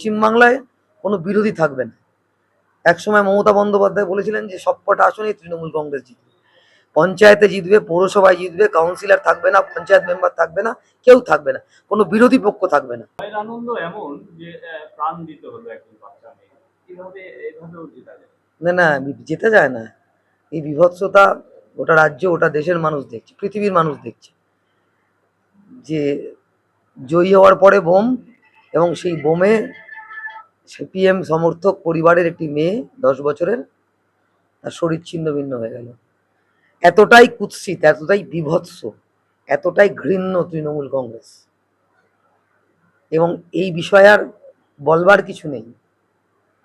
পশ্চিমবাংলায় কোনো বিরোধী থাকবে না। একসময় মমতা বন্দ্যোপাধ্যায় বলেছিলেন যে সবকটা আসনেই তৃণমূল কংগ্রেস জিতবে। পঞ্চায়েতে জিতবে পৌরসভায় জিতবে কাউন্সিলর থাকবে না পঞ্চায়েত মেম্বার থাকবে না কেউ থাকবে না কোনো বিরোধী পক্ষ থাকবে না। আনন্দ এমন যে প্রাণ দিতে হলো একজন বাচ্চা কীভাবে এইভাবেও জেতা যায়? না না যেতে যায় না। এই বিভৎসতা ওটা রাজ্য ওটা দেশের মানুষ দেখছে পৃথিবীর মানুষ দেখছে। যে জয়ী হওয়ার পরে বোম এবং সেই বোমে সিপিএম সমর্থক পরিবারের একটি মেয়ে দশ বছরের তার শরীর ছিন্ন ভিন্ন হয়ে গেল। এতটাই কুৎসিত এতটাই বিভৎস এতটাই ঘৃণ্য তৃণমূল কংগ্রেস। এবং এই বিষয়ে আর বলবার কিছু নেই।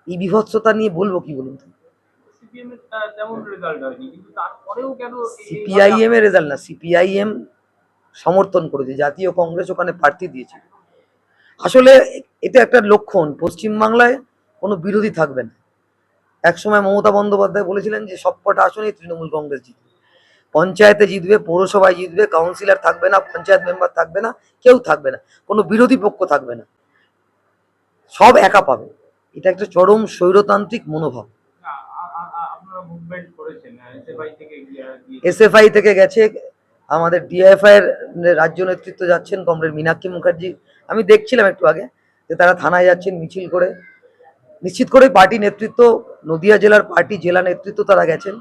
এই বিভৎসতা নিয়ে বলব কি বলুন তো? সিপিআইএম এর রেজাল্ট না সিপিআইএম সমর্থন করেছে জাতীয় কংগ্রেস ওখানে প্রার্থী দিয়েছে আসলে এটা একটা লক্ষণ। পশ্চিমবাংলায় কোনো বিরোধী থাকবে না। একসময় মমতা বন্দ্যোপাধ্যায় বলেছিলেন যে সবকটা আসনেই তৃণমূল কংগ্রেস জিতবে। পঞ্চায়েতে জিতবে পৌরসভায় জিতবে কাউন্সিলর থাকবে না পঞ্চায়েত মেম্বার থাকবে না কেউ থাকবে না কোনো বিরোধী পক্ষ থাকবে না। সব একা পাবে। এটা একটা চরম স্বৈরতান্ত্রিক মনোভাব। আ- আ- আ- আ- আপনারা মুভমেন্ট করেছেন এসএফআই থেকে গিয়ে- গিয়ে এসএফআই থেকে গেছে আমাদের ডিএফআই এর রাজ্য নেতৃত্ব যাচ্ছেন কমরেড মীনাক্ষী মুখার্জি। আমি দেখছিলাম একটু আগে যে তারা থানায় যাচ্ছেন, মিছিল করে। নিশ্চিত করে পার্টি নেতৃত্ব, নদিয়া জেলার পার্টি জেলা নেতৃত্ব তারা গেছেন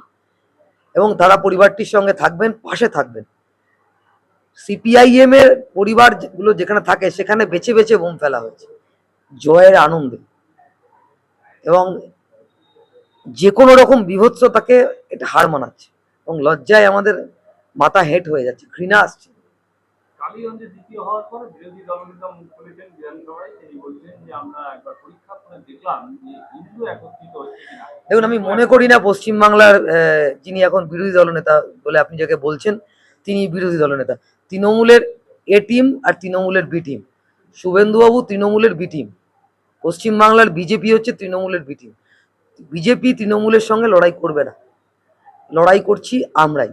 এবং তারা পরিবারটির সঙ্গে থাকবেন, পাশে থাকবেন। সিপিআইএম এর পরিবারগুলো যেখানে থাকে, সেখানে বেছে বেছে বোম ফেলা হয়েছে। জয়ের আনন্দে। এবং যে কোনো রকম বিভৎসতাকে এটা হার মানাচ্ছে। এবং লজ্জায় আমাদের মাথা হেট হয়ে যাচ্ছে ঘৃণা আসছে। কালীগঞ্জে দ্বিতীয় হওয়ার পরে বিরোধী দলনেতা মুখ খুলেছেন বিধানসভায় তিনি বলছেন যে আমরা একবার পরীক্ষা করে দেখলাম যে হিন্দু একত্রিত হচ্ছে কিনা। দেখুন আমি মনে করি না পশ্চিমবাংলার যিনি এখন বিরোধী দলনেতা বলে আপনি যাকে বলছেন তিনি বিরোধী দলনেতা তৃণমূলের এ টিম আর তৃণমূলের বি টিম। শুভেন্দুবাবু তৃণমূলের বি টিম। পশ্চিমবাংলার বিজেপি হচ্ছে তৃণমূলের বি টিম। বিজেপি তৃণমূলের সঙ্গে লড়াই করবে না। লড়াই করছি আমরাই।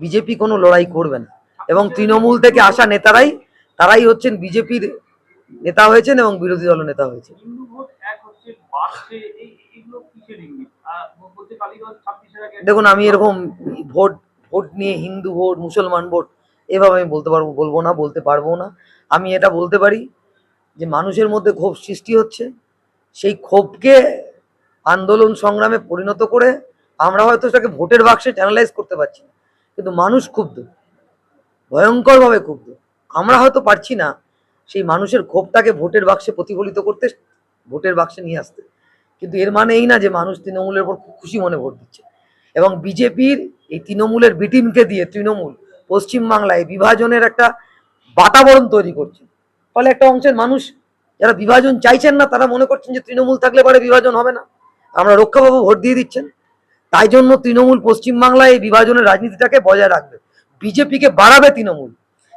বিজেপি কোনো লড়াই করবে না। এবং তৃণমূল থেকে আসা নেতারাই তারাই হচ্ছেন বিজেপির নেতা হয়েছেন এবং বিরোধী দল নেতা হয়েছে দেখুন আমি এরকম ভোট ভোট নিয়ে হিন্দু ভোট মুসলমান ভোট এভাবে আমি বলতে পারব বলব না বলতে পারব না। আমি এটা বলতে পারি যে মানুষের মধ্যে ক্ষোভ সৃষ্টি হচ্ছে। সেই ক্ষোভকে আন্দোলন সংগ্রামে পরিণত করে আমরা হয়তো সেটাকে ভোটের বাক্সে চ্যানেলাইজ করতে পারছি না। কিন্তু মানুষ ক্ষুব্ধ ভয়ঙ্করভাবে ক্ষুব্ধ আমরা হয়তো পারছি না সেই মানুষের ক্ষোভটাকে ভোটের বাক্সে প্রতিফলিত করতে, ভোটের বাক্সে নিয়ে আসতে। কিন্তু এর মানে এই না যে মানুষ তৃণমূলের উপর খুব খুশি মনে ভোট দিচ্ছে। এবং বিজেপির এই তৃণমূলের বিটিমকে দিয়ে তৃণমূল পশ্চিমবাংলায় বিভাজনের একটা বাতাবরণ তৈরি করছে। ফলে একটা অংশের মানুষ যারা বিভাজন চাইছেন না, তারা মনে করছেন যে তৃণমূল থাকলে পরে বিভাজন হবে না। আমরা রক্ষা পাবো ভোট দিয়ে দিচ্ছেন। তাই জন্য তৃণমূল পশ্চিমবাংলায় এই বিভাজনের রাজনীতিটাকে বজায় রাখবে। বিজেপিকে বাড়াবে তৃণমূল।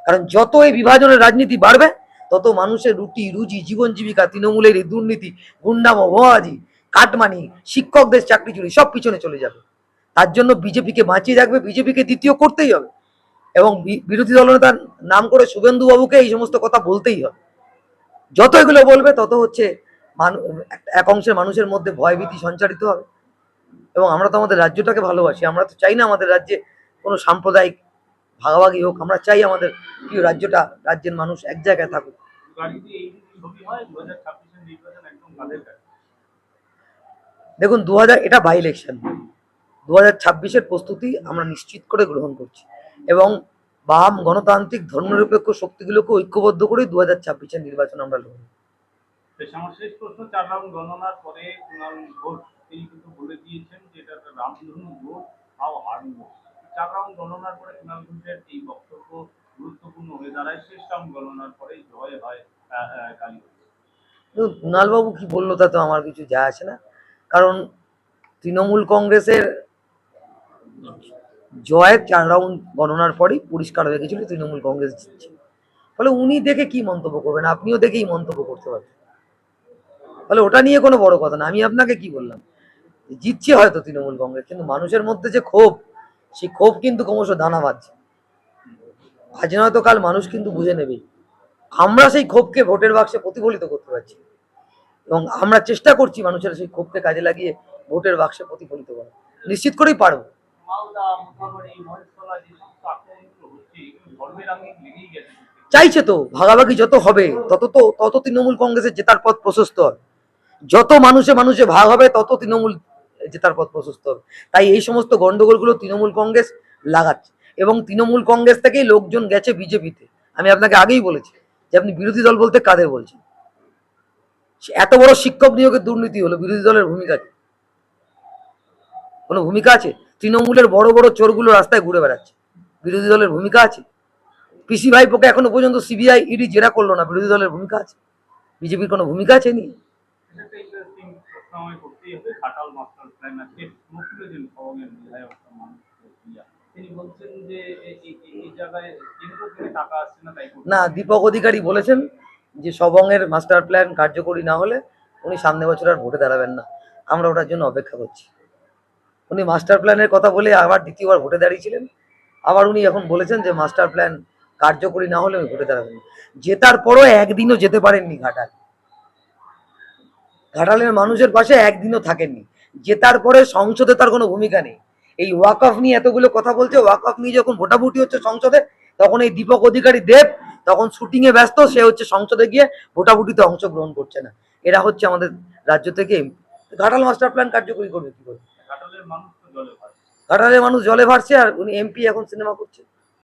কারণ যত এই বিভাজনের রাজনীতি বাড়বে, তত মানুষের রুটি, রুজি, জীবন জীবিকা, তৃণমূলের এই দুর্নীতি, গুন্ডাম, ভোয়াজি, কাটমানি, শিক্ষকদের চাকরি চুরি, সব পিছনে চলে যাবে। তার জন্য বিজেপিকে বাঁচিয়ে রাখবে, বিজেপিকে দ্বিতীয় করতেই হবে। এবং বিরোধী দলনেতার নাম করে শুভেন্দু বাবুকে এই সমস্ত কথা বলতেই হবে। যত এগুলো বলবে, তত হচ্ছে এক অংশের মানুষের মধ্যে ভয়ভীতি সঞ্চারিত হবে। এবং আমরা তো আমাদের রাজ্যটাকে ভালোবাসি আমরা তো চাই না আমাদের রাজ্যে কোনো সাম্প্রদায়িক ভাগাভাগি হোক আমরা চাই আমাদের প্রিয় রাজ্যটা রাজ্যের মানুষ এক জায়গায় থাকুক। দেখুন দু হাজার এটা বাই ইলেকশন দু হাজার ছাব্বিশের প্রস্তুতি আমরা নিশ্চিত করে গ্রহণ করছি। এবং বাম গণতান্ত্রিক ধর্মনিরপেক্ষ শক্তিগুলোকে ঐক্যবদ্ধ করে দু হাজার ছাব্বিশের নির্বাচন আমরা লড়ব। বেশ, প্রশ্ন চার রাউন্ড গণনার পরে তিনি কিন্তু বলে দিয়েছেন যে এটা একটা রামধনু ভোট তাও হারব চার রাউন্ড গণনার পরে কুণাল ঘোষের এই বক্তব্য গুরুত্বপূর্ণ হয়ে দাঁড়ায়। শেষ রাউন্ড গণনার পরে জয় হয় কালীগঞ্জ কুণালবাবু কি বলল তা তো আমার কিছু যায় আসে না। কারণ তৃণমূল কংগ্রেসের জয়ের চার রাউন্ড গণনার পরেই পরিষ্কার হয়ে গেছিল তৃণমূল কংগ্রেস জিতছে। ফলে উনি দেখে কি মন্তব্য করবেন? আপনিও দেখেই মন্তব্য করতে পারবেন। ফলে ওটা নিয়ে কোনো বড় কথা না। আমি আপনাকে কি বললাম? জিতছে হয়তো তৃণমূল কংগ্রেস কিন্তু মানুষের মধ্যে যে ক্ষোভ সেই ক্ষোভ কিন্তু ক্রমশ দানা বাঁধছে। আজ নয়তো কাল মানুষ কিন্তু বুঝে নেবেই আমরা সেই ক্ষোভকে ভোটের বাক্সে প্রতিফলিত করতে পারছি এবং আমরা চেষ্টা করছি মানুষের সেই ক্ষোভকে কাজে লাগিয়ে ভোটের বাক্সে প্রতিফলিত করা নিশ্চিত করেই পারব। চাইছে তো ভাগাভাগি যত হবে তত তো তত তৃণমূল কংগ্রেসের জেতার পথ প্রশস্ত হয়। যত মানুষে মানুষে ভাগ হবে তত তৃণমূল জেতার পথ প্রশস্ত হবে। তাই এই সমস্ত গন্ডগোলগুলো তৃণমূল কংগ্রেস লাগাচ্ছে এবং তৃণমূল কংগ্রেস থেকেই লোকজন গেছে বিজেপিতে। আমি আপনাকে আগেই বলেছি যে আপনি বিরোধী দল বলতে কাদের বলছেন? এত বড় শিক্ষক নিয়োগের দুর্নীতি হলো বিরোধী দলের ভূমিকা কি? কোনো ভূমিকা আছে? তৃণমূলের বড় বড় চোরগুলো রাস্তায় ঘুরে বেড়াচ্ছে। বিরোধী দলের ভূমিকা আছে? পিসি ভাই ভাইপোকে এখনও পর্যন্ত সিবিআই, ইডি জেরা করল না, বিরোধী দলের ভূমিকা আছে? বিজেপির কোনো ভূমিকা আছে নি? বিধায়ক তিনি বলছেন যে এই- এই এই জায়গায় টাকা আসছে না তাই না দীপক অধিকারী বলেছেন যে সবংয়ের মাস্টার প্ল্যান কার্যকরী না হলে উনি সামনে বছর আর ভোটে দাঁড়াবেন না। আমরা ওটার জন্য অপেক্ষা করছি। উনি মাস্টার প্ল্যানের কথা বলে আবার দ্বিতীয়বার ভোটে দাঁড়িয়েছিলেন। আবার উনি এখন বলেছেন যে মাস্টার প্ল্যান কার্যকরী না হলে উনি ভোটে দাঁড়াবেন জেতার পরও একদিনও যেতে পারেননি ঘাটাল। ঘাটালের মানুষের পাশে একদিনও থাকেননি। জেতার পরে সংসদে তার কোনো ভূমিকা নেই। এই ওয়াক অফ নিয়ে এতগুলো কথা বলছে ওয়াক অফ নিয়ে যখন ভোটাভুটি হচ্ছে সংসদে তখন এই দীপক অধিকারী দেব তখন শুটিং এ ব্যস্ত সে হচ্ছে সংসদে গিয়ে ভোটাভুটিতে অংশগ্রহণ করছে না। এরা হচ্ছে আমাদের রাজ্য থেকে ঘাটাল মাস্টার প্ল্যান কার্যকরী করবে কি করে? ঘাটালের মানুষ জলে ভাসছে। ঘাটালের মানুষ জলে ভাসছে আর উনি এমপি এখন সিনেমা করছে।